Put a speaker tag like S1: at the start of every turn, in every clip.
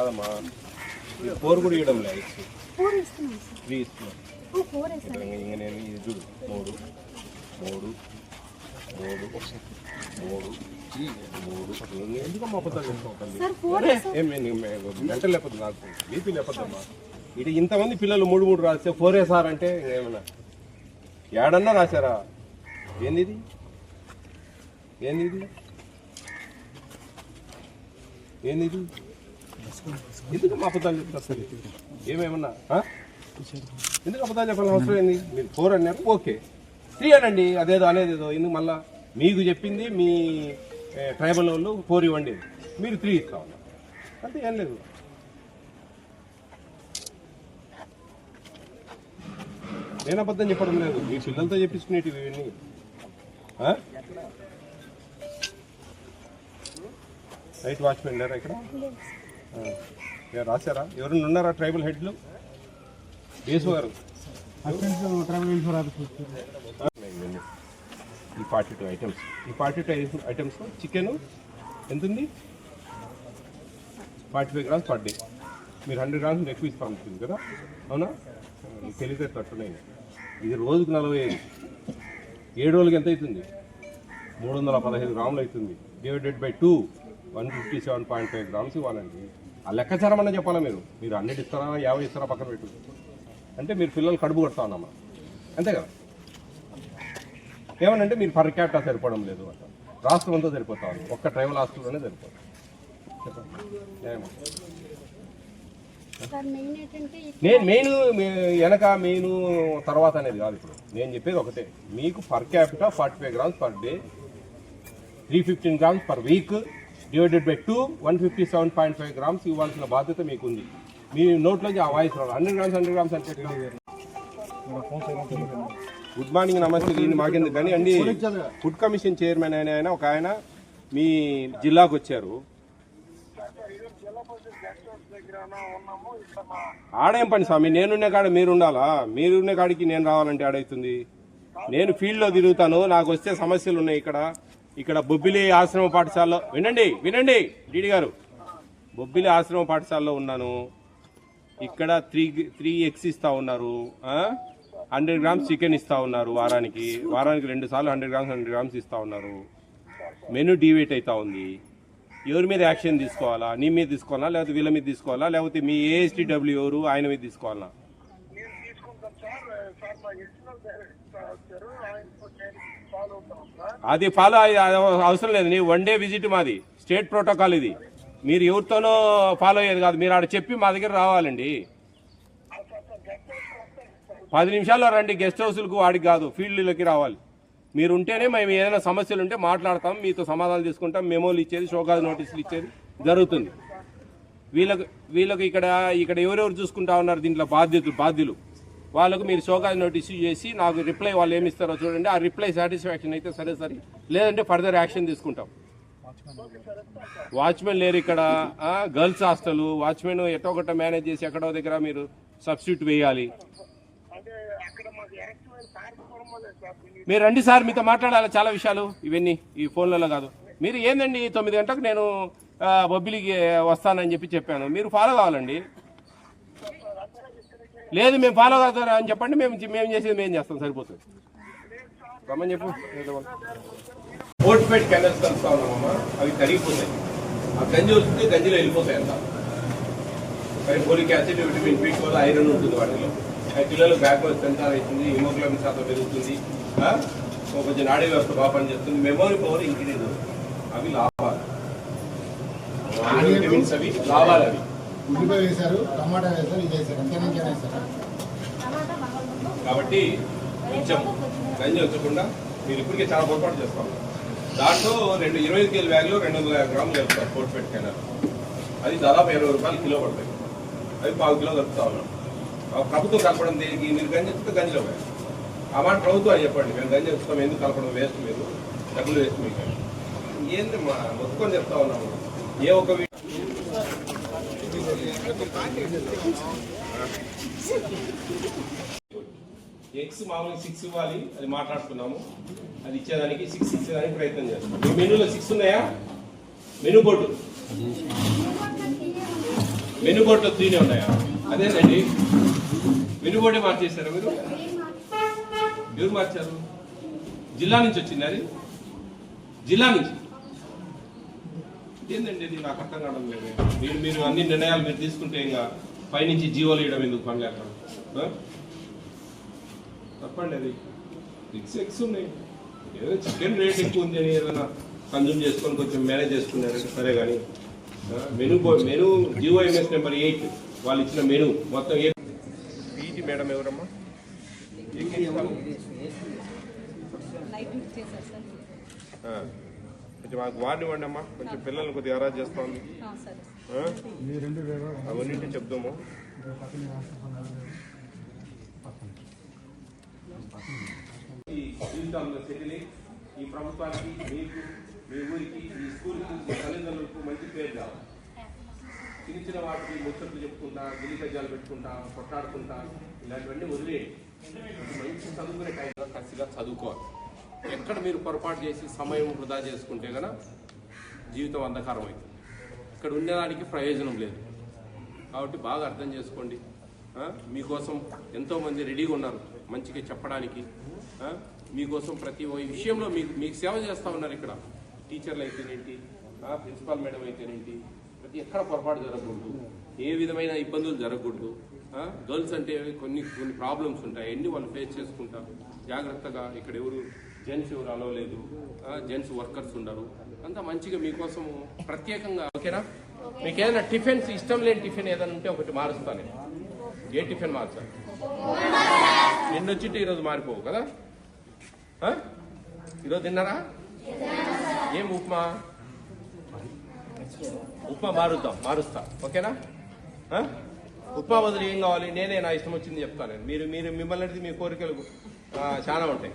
S1: కాదమ్మా. ఫోర్ కూడా ఇవ్వడం లేదు. త్రీ ఇస్తున్నాం ఇంక నేను ఇది చూడు. మూడు మూడు మూడు మూడు మూడు ఎందుకమ్మా అబద్ధాలు మెంటల్ లేకపోతే నాకు బీపీ లేకపోద్దమ్మా. ఇటు ఇంతమంది పిల్లలు మూడు మూడు రాస్తే ఫోర్ సార్ అంటే ఏమన్నా ఏడన్నా రాశారా? ఏంది ఇది ఏంది ఇది ఏంది ఇది ఎందుకు మా అబద్ధాలు చెప్తారు ఏమేమన్నా ఎందుకు అబద్ధాలు చెప్పాలని అవసరం ఏంది? మీరు ఫోర్ అన్నారు. ఓకే. త్రీ అనండి. అదేదో అనేది ఏదో ఎందుకు మళ్ళా మీకు చెప్పింది మీ ట్రైబల్ వాళ్ళు ఫోర్ ఇవ్వండి. మీరు త్రీ ఇస్తా ఉన్నారు. అంతే ఏం లేదు. నేను అబద్ధం చెప్పడం లేదు. మీ పిల్లలతో చెప్పించుకునేటివి ఇవన్నీ. నైట్ వాచ్మెన్ లేరా ఇక్కడ? రాశారా? ఎవరైనా ఉన్నారా ట్రైబల్ హెడ్లు? యేసు గారు. ఈ ఫార్టీ టూ ఐటమ్స్. ఈ ఫార్టీ టూ ఐటమ్స్ చికెన్ ఎంత ఉంది forty five grams per day. మీరు హండ్రెడ్ గ్రామ్స్ ఎక్కువ ఇస్తా ఉంటుంది కదా? అవునా? తెలియదు తట్టున్నాయి. ఇది రోజుకు నలభై ఐదు. ఏడు రోజులకి ఎంత అవుతుంది? మూడు వందల పదహైదు గ్రాములు అవుతుంది. Divided by two one fifty seven point five grams ఇవ్వాలండి. ఆ లెక్కచారమన్నా చెప్పాలా మీరు? మీరు హండ్రెడ్ ఇస్తారా యాభై ఇస్తారా పక్కన పెట్టు. అంటే మీరు పిల్లలు కడుపు కొడతా ఉన్నామా? అంతే కదా? ఏమనంటే మీరు పర్ క్యాపిటా సరిపోవడం లేదు అంట. రాష్ట్రం అంతా సరిపోతా ఉంది. ఒక్క ట్రైబల్ హాస్టల్లోనే సరిపోతుంది నేను మెయిన్ వెనక మెయిన్ తర్వాత అనేది కాదు ఇప్పుడు. నేను చెప్పేది ఒకటే. మీకు per capita forty five grams per day three fifteen grams per week divided by two one fifty seven point five grams ఇవ్వాల్సిన బాధ్యత మీకు ఉంది మీ నోట్లోంచి ఆ వాయిస్ రావాలి. హండ్రెడ్ గ్రామ్స్ హండ్రెడ్ గ్రామ్స్ అంటే గుడ్ మార్నింగ్ నమస్తే దీన్ని మాకెందుకు? కానీ అండి ఫుడ్ కమిషన్ చైర్మన్ అయిన ఆయన ఒక ఆయన మీ జిల్లాకు వచ్చారు. ఆడేం పని స్వామి? నేనున్న కాడ మీరు ఉండాలా మీరున్న కాడికి నేను రావాలంటే ఆడవుతుంది నేను ఫీల్డ్లో తిరుగుతాను. నాకు వస్తే సమస్యలు ఉన్నాయి ఇక్కడ. ఇక్కడ బొబ్బిలి ఆశ్రమ పాఠశాలలో వినండి వినండి డీడీ గారు. బొబ్బిలి ఆశ్రమ పాఠశాలలో ఉన్నాను. ఇక్కడ త్రీ త్రీ ఎగ్స్ ఇస్తూ ఉన్నారు. హండ్రెడ్ గ్రామ్స్ చికెన్ ఇస్తూ ఉన్నారు వారానికి. వారానికి రెండు సార్లు హండ్రెడ్ గ్రామ్స్ హండ్రెడ్ గ్రామ్స్ ఇస్తూ ఉన్నారు. మెనూ డివేట్ అవుతూ ఉంది. ఎవరి మీద యాక్షన్ తీసుకోవాలా? నీ మీద తీసుకోవాలా? లేకపోతే వీళ్ళ మీద తీసుకోవాలా? లేకపోతే మీ ఏఎస్టీడబ్ల్యూ ఎవరు? ఆయన మీద తీసుకోవాలా? అది ఫాలో అవసరం లేదు. నీ వన్ డే విజిట్ మాది. స్టేట్ ప్రోటోకాల్ ఇది. మీరు ఎవరితోనో ఫాలో అయ్యేది కాదు. మీరు ఆడ చెప్పి మా దగ్గర రావాలండి. పది నిమిషాల్లో రండి. గెస్ట్ హౌస్లకు వాడికి కాదు. ఫీల్డ్లోకి రావాలి. మీరు ఉంటేనే మేము ఏదైనా సమస్యలు ఉంటే మాట్లాడతాం. మీతో సమాధానం తీసుకుంటాం. మెమోలు ఇచ్చేది షోకాజ్ నోటీసులు ఇచ్చేది జరుగుతుంది. వీళ్ళకు వీళ్ళకు ఇక్కడ ఇక్కడ ఎవరెవరు చూసుకుంటా ఉన్నారు దీంట్లో బాధ్యతలు బాధ్యులు? వాళ్ళకు మీరు షోకాజ్ నోటీస్ ఇష్యూ చేసి నాకు రిప్లై వాళ్ళు ఏమి ఇస్తారో చూడండి. ఆ రిప్లై సాటిస్ఫాక్షన్ అయితే సరే సరే. లేదంటే ఫర్దర్ యాక్షన్ తీసుకుంటాం. వాచ్మెన్ లేరు ఇక్కడ. Girls hostel. వాచ్మెన్ ఎటో ఒకట మేనేజ్ చేసి ఎక్కడో దగ్గర మీరు సబ్స్టిట్యూట్ వేయాలి.
S2: సార్
S1: మీరు రండి సార్ మీతో మాట్లాడాలి చాలా విషయాలు. ఇవన్నీ ఈ ఫోన్లలో కాదు. మీరు ఏందండి తొమ్మిది గంటలకు నేను బొబ్బిలికి వస్తానని చెప్పి చెప్పాను. మీరు ఫాలో కావాలండి. లేదు మేము ఫాలో అవుతారా అని చెప్పండి మేము మేము చేసేది మేము చేస్తాం సరిపోతుంది. రమ్మని చెప్పు ఓట్పేట్ కెనల్స్ కలుస్తా ఉన్నామమ్మా అవి కరిగిపోతాయి. ఆ గంజి వస్తుంది గంజిలో వెళ్ళిపోతాయి అంత. మరి ఫోలిక్ యాసిడ్ విటమిన్ బి వల్ల ఐరన్ ఉంటుంది వాటిలో. పిల్లలు బ్యాక్వర్డ్ సెన్సార్ అవుతుంది హిమోగ్లోబిన్ శాతం పెరుగుతుంది కొంచెం నాడీ వ్యవస్థ బాగా పనిచేస్తుంది మెమొరీ పవర్ ఇంక్రీజ్ అవి లాభాలు. విటమిన్స్ అవి లాభాలు అవి.
S3: ఉల్లిపాయ వేశారు టమాటా వేశారు ఇది వేశారు అంతే ఇంకేం వేశారు
S1: కాబట్టి కొంచెం గంజి వచ్చకుండా మీరు ఇప్పటికే చాలా పొరపాటు చేస్తాం. దాంట్లో రెండు ఇరవై ఐదు కేజీ బ్యాగ్లో రెండు వందల యాభై గ్రాములు కలుపుతారు కోట్ పెట్టి కెనాల్. అది దాదాపు ఇరవై రూపాయలు కిలో పడతాయి. అవి పావు కిలో కలుపుతా ఉన్నాం. ప్రభుత్వం కలపడం దేనికి? మీరు గంజి ఎత్తుతో గంజిలో పోయారు ఆ మాట ప్రభుత్వం అని చెప్పండి. మేము గంజి ఎత్తుతాం ఎందుకు కలపడం వేస్ట్ మీరు డబ్బులు వేస్ట్ మీకు. ఏంది మా? మొత్తుకొని చెప్తా ఉన్నాము. ఏ ఒక వి- ఎక్స్ మామూలుగా సిక్స్ ఇవ్వాలి అది మాట్లాడుకున్నాము అది ఇచ్చేదానికి సిక్స్ ఇచ్చేదానికి ప్రయత్నం చేస్తాం. మీ మెనూలో సిక్స్ ఉన్నాయా? Menu board. మెనూ బోర్డులో త్రీనే ఉన్నాయా? అదేనండి మెనూ బోర్డే మార్చేశారా మీరు? ఎవరు మార్చారు? జిల్లా నుంచి వచ్చింది అది? జిల్లా నుంచి. ఏందండి ఇది? నాకు అర్థం కావడం లేదు. మీరు మీరు అన్ని నిర్ణయాలు మీరు తీసుకుంటే ఇంకా పైనుంచి జీవోలు ఇవ్వడం ఎందుకు పని లేక? తప్పండి అది. సిక్స్ ఎక్స్ ఉన్నాయి. ఏదో చికెన్ రేట్ ఎక్కువ ఉంది అని ఏదైనా కన్జ్యూమ్ చేసుకొని కొంచెం మేనేజ్ చేసుకున్నారంటే సరే కానీ menu menu GO MS number eight వాళ్ళు ఇచ్చిన మెను మొత్తం ఏ పీజీ మేడం ఎవరమ్మా? ఏ కొంచెం మాకు వాడిని ఇవ్వండి అమ్మా. కొంచెం పిల్లల్ని కొద్దిగా అరాజ్ చేస్తా ఉంది? అవన్నింటి చెప్దాము ఈ జీవితంలో సెటిల్ ఈ ప్రభుత్వానికి మీకు మీ ఊరికి ఈ స్కూల్కి మీ తల్లిదండ్రులకు మంచి పేరు కావాలి. చిన్న చిన్న వాటికి ముచ్చట్లు చెప్పుకుంటా గిలి గజ్జాలు పెట్టుకుంటా కొట్టాడుకుంటా ఇలాంటివన్నీ వదిలేయండి. మంచి చదువుకునే టైంలో కసిగా చదువుకోవాలి. ఎక్కడ మీరు పొరపాటు చేసి సమయం వృధా చేసుకుంటే గన జీవితం అంధకారం అవుతుంది ఇక్కడ ఉండేదానికి ప్రయోజనం లేదు. కాబట్టి బాగా అర్థం చేసుకోండి. మీకోసం ఎంతోమంది రెడీగా ఉన్నారు మంచిగా చెప్పడానికి. మీకోసం ప్రతి ఒక్క విషయంలో మీకు మీకు సేవ చేస్తూ ఉన్నారు ఇక్కడ. టీచర్లు అయితేనేంటి? Principal madam అయితేనేంటి? ప్రతి ఎక్కడ పొరపాటు జరగకూడదు. ఏ విధమైన ఇబ్బందులు జరగకూడదు. గర్ల్స్ అంటే కొన్ని కొన్ని ప్రాబ్లమ్స్ ఉంటాయి. అన్ని వాళ్ళు ఫేస్ చేసుకుంటారు. జాగ్రత్తగా ఇక్కడ ఎవరు జెంట్స్ ఎవరు అలవలేదు జెంట్స్ వర్కర్స్ ఉండరు. అంతా మంచిగా మీకోసం ప్రత్యేకంగా ఓకేనా? మీకు ఏదైనా టిఫిన్స్ ఇష్టం లేని టిఫిన్ ఏదైనా ఉంటే ఒకటి మారుస్తాను. ఏ టిఫిన్ మార్చాలి నిన్న వచ్చింటే ఈరోజు మారిపోవు కదా? ఈరోజు తిన్నారా? ఏం ఉప్మా? ఉప్మా మారుద్దాం మారుస్తా. ఓకేనా? ఉప్మా వదిలి ఏం కావాలి? నేనే నా ఇష్టం వచ్చింది చెప్తాను మీరు మీరు మిమ్మల్ని అడిగితే మీ కోరికలు చాలా ఉంటాయి.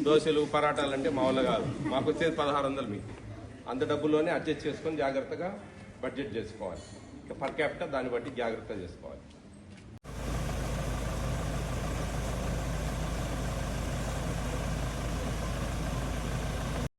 S1: దోశలు పరాటాలు అంటే మా కాదు. మాకు వచ్చేది పదహారు వందలు మీకు. అంత డబ్బుల్లోనే అడ్జస్ట్ చేసుకొని జాగ్రత్తగా బడ్జెట్ చేసుకోవాలి. ఇక పర్ క్యాపిటల్ దాన్ని బట్టి జాగ్రత్త చేసుకోవాలి.